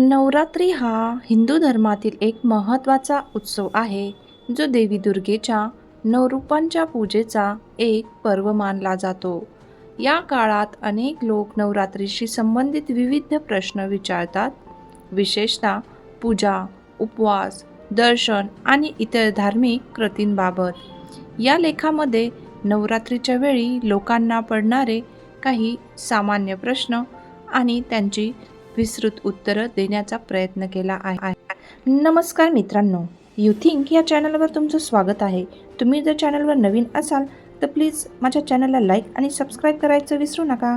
नवरात्री हा हिंदू धर्मातील एक महत्त्वाचा उत्सव आहे जो देवी दुर्गेच्या नवरूपांच्या पूजेचा एक पर्व मानला जातो. या काळात अनेक लोक नवरात्रीशी संबंधित विविध प्रश्न विचारतात. विशेषतः पूजा उपवास दर्शन आणि इतर धार्मिक कृतींबाबत. या लेखामध्ये नवरात्रीच्या वेळी लोकांना पडणारे काही सामान्य प्रश्न आणि त्यांची विस्तृत उत्तरं देण्याचा प्रयत्न केला आहे. नमस्कार मित्रांनो. यू थिंक या चॅनलवर तुमचं स्वागत आहे. तुम्ही जर चॅनलवर नवीन असाल तर प्लीज माझ्या चॅनलला लाईक आणि सबस्क्राईब करायचं विसरू नका.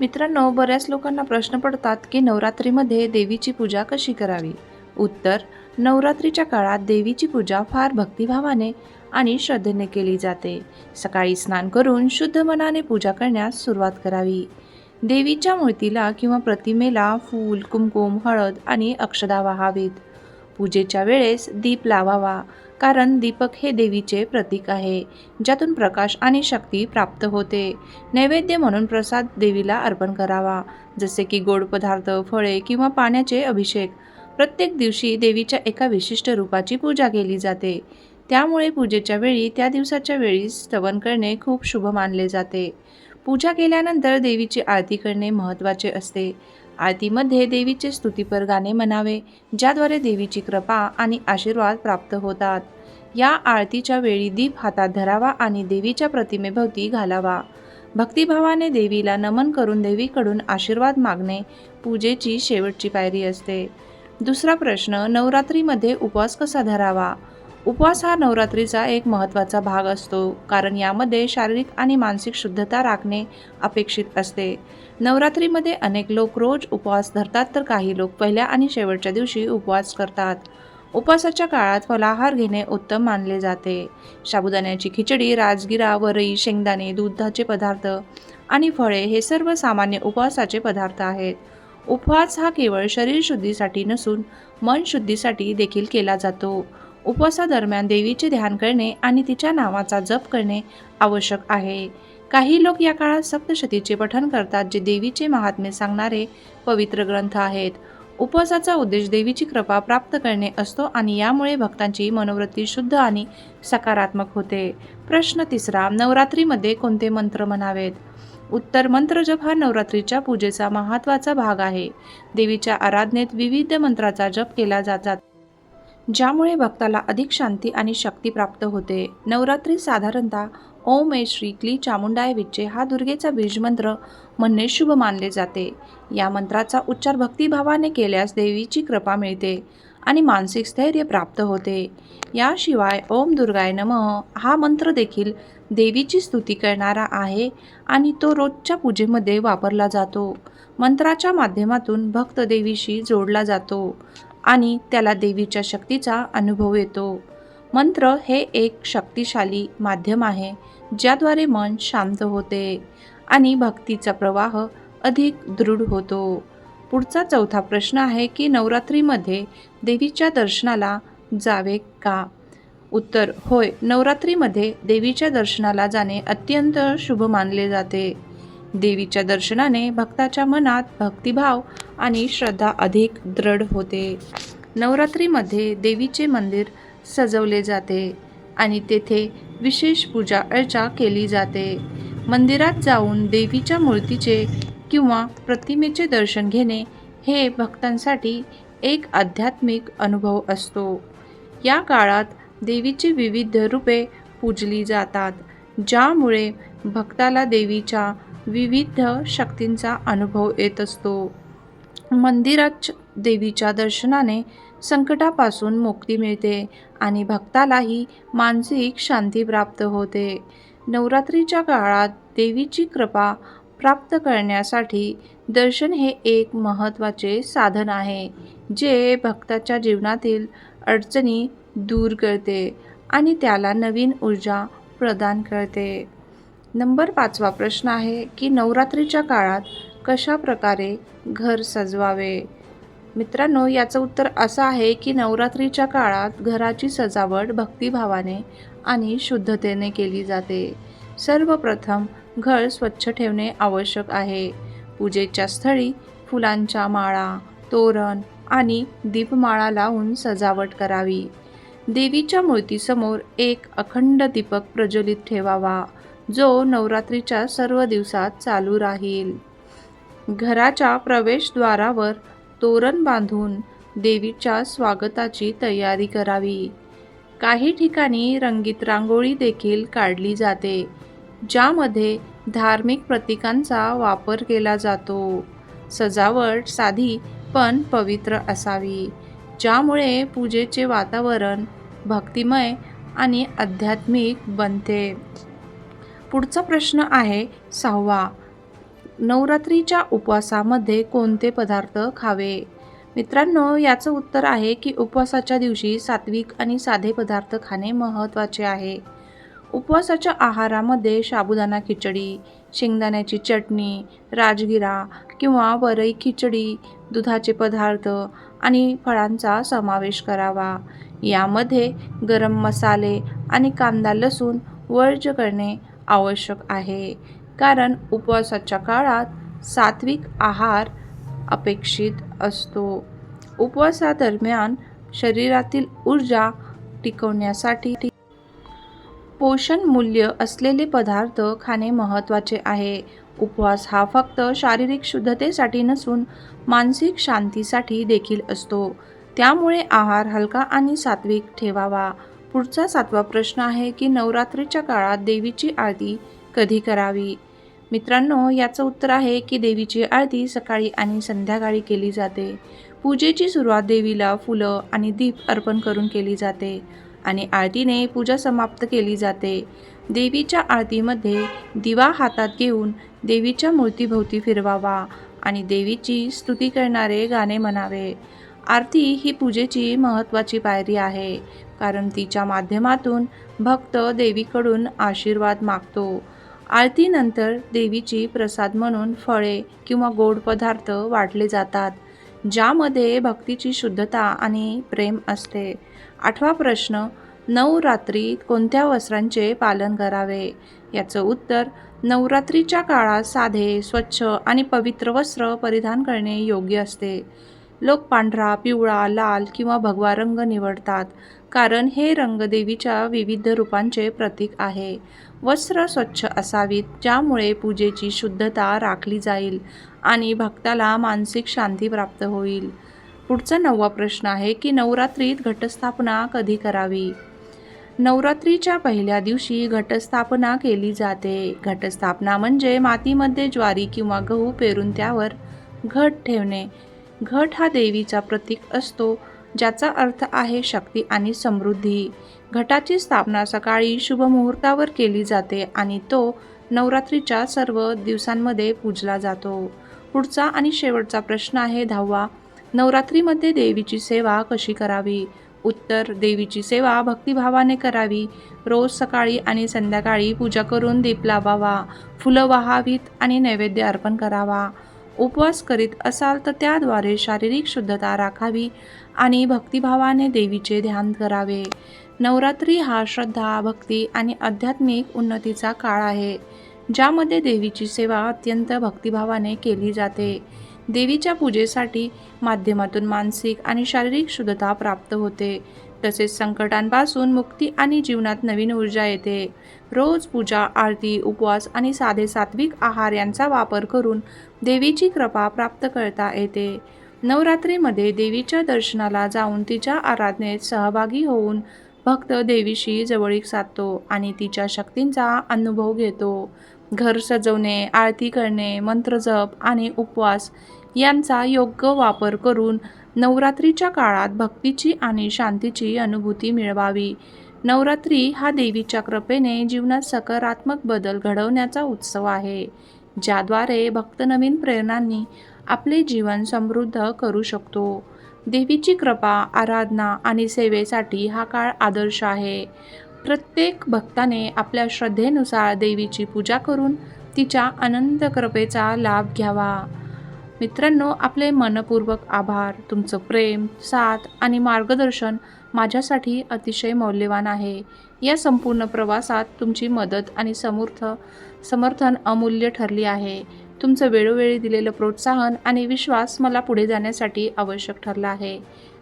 मित्रांनो बऱ्याच लोकांना प्रश्न पडतात की नवरात्रीमध्ये देवीची पूजा कशी करावी? उत्तर नवरात्रीच्या काळात देवीची पूजा फार भक्तिभावाने आणि श्रद्धेने केली जाते. सकाळी स्नान करून शुद्ध मनाने पूजा करण्यास सुरुवात करावी. देवीच्या मूर्तीला किंवा प्रतिमेला फूल कुमकुम हळद आणि अक्षदा वाहावीत. पूजेच्या वेळेस दीप लावावा कारण दीपक हे देवीचे प्रतीक आहे ज्यातून प्रकाश आणि शक्ती प्राप्त होते. नैवेद्य म्हणून प्रसाद देवीला अर्पण करावा जसे की गोड पदार्थ फळे किंवा पाण्याचे अभिषेक. प्रत्येक दिवशी देवीच्या एका विशिष्ट रूपाची पूजा केली जाते. त्यामुळे पूजेच्या वेळी त्या दिवसाच्या वेळी स्तवन करणे खूप शुभ मानले जाते. पूजा केल्यानंतर देवीची आरती करणे महत्त्वाचे असते. आरतीमध्ये देवीचे स्तुतीपर गाणे म्हणावे ज्याद्वारे देवीची कृपा आणि आशीर्वाद प्राप्त होतात. या आरतीच्या वेळी दीप हातात धरावा आणि देवीच्या प्रतिमेभोवती घालावा. भक्तिभावाने देवीला नमन करून देवीकडून आशीर्वाद मागणे पूजेची शेवटची पायरी असते. दुसरा प्रश्न नवरात्रीमध्ये उपवास कसा धरावा? उपवास हा नवरात्रीचा एक महत्त्वाचा भाग असतो कारण यामध्ये शारीरिक आणि मानसिक शुद्धता राखणे अपेक्षित असते. नवरात्रीमध्ये अनेक लोक रोज उपवास धरतात तर काही लोक पहिल्या आणि शेवटच्या दिवशी उपवास करतात. उपवासाच्या काळात फलाहार घेणे उत्तम मानले जाते. साबुदाण्याची खिचडी राजगिरा वरई शेंगदाणे दुधाचे पदार्थ आणि फळे हे सर्व सामान्य उपवासाचे पदार्थ आहेत. उपवास हा केवळ शरीर शुद्धीसाठी नसून मन शुद्धीसाठी देखील केला जातो. उपवासादरम्यान देवीचे ध्यान करणे आणि तिच्या नावाचा जप करणे आवश्यक आहे. काही लोक या काळात सप्तशतीचे पठण करतात जे देवीचे महात्म्य सांगणारे पवित्र ग्रंथ आहेत. उपवासाचा उद्देश देवीची कृपा प्राप्त करणे असतो आणि यामुळे भक्तांची मनोवृत्ती शुद्ध आणि सकारात्मक होते. प्रश्न तिसरा नवरात्रीमध्ये कोणते मंत्र म्हणावेत? उत्तर मंत्र जप हा नवरात्रीच्या पूजेचा महत्त्वाचा भाग आहे. देवीच्या आराधनेत विविध मंत्राचा जप केला जातात. ज्यामुळे भक्ताला अधिक शांती आणि शक्ती प्राप्त होते. नवरात्री साधारणतः ओम ए श्री क्ली चामुंडाय विच्चे हा दुर्गेचा बीजमंत्र म्हणणे शुभ मानले जाते. या मंत्राचा उच्चार भक्तिभावाने केल्यास देवीची कृपा मिळते आणि मानसिक स्थैर्य प्राप्त होते. याशिवाय ओम दुर्गाय नमः हा मंत्र देखील देवीची स्तुती करणारा आहे आणि तो रोजच्या पूजेमध्ये वापरला जातो. मंत्राच्या माध्यमातून भक्त देवीशी जोडला जातो. आणि त्याला देवीच्या शक्तीचा अनुभव येतो. मंत्र हे एक शक्तिशाली माध्यम आहे ज्याद्वारे मन शांत होते आणि भक्तीचा प्रवाह अधिक दृढ होतो. पुढचा चौथा प्रश्न आहे की नवरात्रीमध्ये देवीच्या दर्शनाला जावे का? उत्तर होय नवरात्रीमध्ये देवीच्या दर्शनाला जाणे अत्यंत शुभ मानले जाते. देवीच्या दर्शनाने भक्ताच्या मनात भक्तिभाव आणि श्रद्धा अधिक दृढ होते. नवरात्रीमध्ये देवीचे मंदिर सजवले जाते आणि तेथे विशेष पूजा अर्चा केली जाते. मंदिरात जाऊन देवीच्या मूर्तीचे किंवा प्रतिमेचे दर्शन घेणे हे भक्तांसाठी एक आध्यात्मिक अनुभव असतो. या काळात देवीची विविध रूपे पूजली जातात ज्यामुळे भक्ताला देवीच्या विविध शक्तींचा अनुभव येत असतो. मंदिरात देवीच्या दर्शनाने संकटापासून मुक्ती मिळते आणि भक्तालाही मानसिक शांती प्राप्त होते. नवरात्रीच्या काळात देवीची कृपा प्राप्त करण्यासाठी दर्शन हे एक महत्त्वाचे साधन आहे जे भक्ताच्या जीवनातील अडचणी दूर करते आणि त्याला नवीन ऊर्जा प्रदान करते. नंबर पाचवा प्रश्न आहे की नवरात्रीच्या काळात कशा प्रकारे घर सजवावे? मित्रांनो याचं उत्तर असं आहे की नवरात्रीच्या काळात घराची सजावट भक्तिभावाने आणि शुद्धतेने केली जाते. सर्वप्रथम घर स्वच्छ ठेवणे आवश्यक आहे. पूजेच्या स्थळी फुलांच्या माळा तोरण आणि दीपमाळा लावून सजावट करावी. देवीच्या मूर्तीसमोर एक अखंड दीपक प्रज्वलित ठेवावा. जो नवरात्रीच्या सर्व दिवसात चालू राहील. घराच्या प्रवेशद्वारावर तोरण बांधून देवीच्या स्वागताची तयारी करावी. काही ठिकाणी रंगीत रांगोळी देखील काढली जाते ज्यामध्ये धार्मिक प्रतीकांचा वापर केला जातो. सजावट साधी पण पवित्र असावी ज्यामुळे पूजेचे वातावरण भक्तिमय आणि आध्यात्मिक बनते. पुढचा प्रश्न आहे सहावा. नवरात्रीच्या उपवासामध्ये कोणते पदार्थ खावे? मित्रांनो याचं उत्तर आहे की उपवासाच्या दिवशी सात्विक आणि साधे पदार्थ खाणे महत्त्वाचे आहे. उपवासाच्या आहारामध्ये साबुदाणा खिचडी शेंगदाण्याची चटणी राजगिरा किंवा वरई खिचडी दुधाचे पदार्थ आणि फळांचा समावेश करावा. यामध्ये गरम मसाले आणि कांदा लसूण वर्ज करणे आवश्यक आहे. कारण उपवासाच्या काळात सात्विक आहार अपेक्षित असतो. उपवासादरम्यान शरीरातील ऊर्जा टिकवण्यासाठी पोषण मूल्य असलेले पदार्थ खाणे महत्त्वाचे आहे. उपवास हा फक्त शारीरिक शुद्धतेसाठी नसून मानसिक शांतीसाठी देखील असतो. त्यामुळे आहार हलका आणि सात्विक ठेवावा. पुढचा सातवा प्रश्न आहे की नवरात्रीच्या काळात देवीची आरती कधी करावी? मित्रांनो याचं उत्तर आहे की देवीची आरती सकाळी आणि संध्याकाळी केली जाते. पूजेची सुरुवात देवीला फुलं आणि दीप अर्पण करून केली जाते आणि आरतीने पूजा समाप्त केली जाते. देवीच्या आरतीमध्ये दिवा हातात घेऊन देवीच्या मूर्तीभोवती फिरवावा आणि देवीची स्तुती करणारे गाणे म्हणावे. आरती ही पूजेची महत्त्वाची पायरी आहे. कारण तिच्या माध्यमातून भक्त देवीकडून आशीर्वाद मागतो. आरतीनंतर देवीची प्रसाद म्हणून फळे किंवा गोड पदार्थ वाटले जातात ज्यामध्ये भक्तीची शुद्धता आणि प्रेम असते. आठवा प्रश्न नवरात्रीत कोणत्या वस्त्रांचे पालन करावे? याचं उत्तर नवरात्रीच्या काळात साधे स्वच्छ आणि पवित्र वस्त्र परिधान करणे योग्य असते. लोक पांढरा पिवळा लाल किंवा भगवा रंग निवडतात. कारण हे रंगदेवीच्या विविध रूपांचे प्रतीक आहे. वस्त्र स्वच्छ असावीत ज्यामुळे पूजेची शुद्धता राखली जाईल आणि भक्ताला मानसिक शांती प्राप्त होईल. पुढचा नववा प्रश्न आहे की नवरात्रीत घटस्थापना कधी करावी? नवरात्रीच्या पहिल्या दिवशी घटस्थापना केली जाते. घटस्थापना म्हणजे मातीमध्ये ज्वारी किंवा गहू पेरून त्यावर घट ठेवणे. घट हा देवीचा प्रतीक असतो. ज्याचा अर्थ आहे शक्ती आणि समृद्धी. घटाची स्थापना सकाळी शुभ मुहूर्तावर केली जाते आणि तो नवरात्रीच्या सर्व दिवसांमध्ये पूजला जातो. पुढचा आणि शेवटचा प्रश्न आहे दहावा. नवरात्रीमध्ये देवीची सेवा कशी करावी? उत्तर देवीची सेवा भक्तिभावाने करावी. रोज सकाळी आणि संध्याकाळी पूजा करून दीप लावावा. फुलं वाहावीत आणि नैवेद्य अर्पण करावा. उपवास करीत असाल तर त्याद्वारे शारीरिक शुद्धता राखावी आणि भक्तिभावाने देवीचे ध्यान करावे. नवरात्री हा श्रद्धा भक्ती आणि आध्यात्मिक उन्नतीचा काळ आहे ज्यामध्ये देवीची सेवा अत्यंत भक्तिभावाने केली जाते. देवीच्या पूजेसाठी माध्यमातून मानसिक आणि शारीरिक शुद्धता प्राप्त होते. तसेच संकटांपासून मुक्ती आणि जीवनात नवीन ऊर्जा येते. रोज पूजा आरती उपवास आणि साधे सात्विक आहार यांचा वापर करून देवीची कृपा प्राप्त करता येते. नवरात्रीमध्ये देवीच्या दर्शनाला जाऊन तिच्या आराधनेत सहभागी होऊन भक्त देवीशी जवळीक साधतो आणि तिच्या शक्तींचा अनुभव घेतो. घर सजवणे आरती करणे मंत्रजप आणि उपवास यांचा योग्य वापर करून नवरात्रीच्या काळात भक्तीची आणि शांतीची अनुभूती मिळवावी. नवरात्री हा देवीच्या कृपेने जीवनात सकारात्मक बदल घडवण्याचा उत्सव आहे ज्याद्वारे भक्त नवीन प्रेरणांनी आपले जीवन समृद्ध करू शकतो. देवीची कृपा आराधना आणि सेवेसाठी हा काळ आदर्श आहे. प्रत्येक भक्ताने आपल्या श्रद्धेनुसार देवीची पूजा करून तिच्या अनंत कृपेचा लाभ घ्यावा. मित्रांनो आपले मनपूर्वक आभार तुमचं प्रेम साथ आणि मार्गदर्शन माझ्यासाठी अतिशय मौल्यवान आहे. या संपूर्ण प्रवासात तुमची मदत आणि समर्थ समर्थन अमूल्य ठरली आहे. तुमचं वेळोवेळी दिलेलं प्रोत्साहन आणि विश्वास मला पुढे जाण्यासाठी आवश्यक ठरला आहे.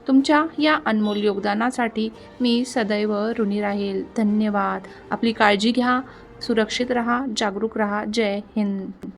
तुमच्या या अनमोल योगदानासाठी मी सदैव ऋणी राहील. धन्यवाद. आपली काळजी घ्या. सुरक्षित रहा. जागरूक रहा. जय हिंद.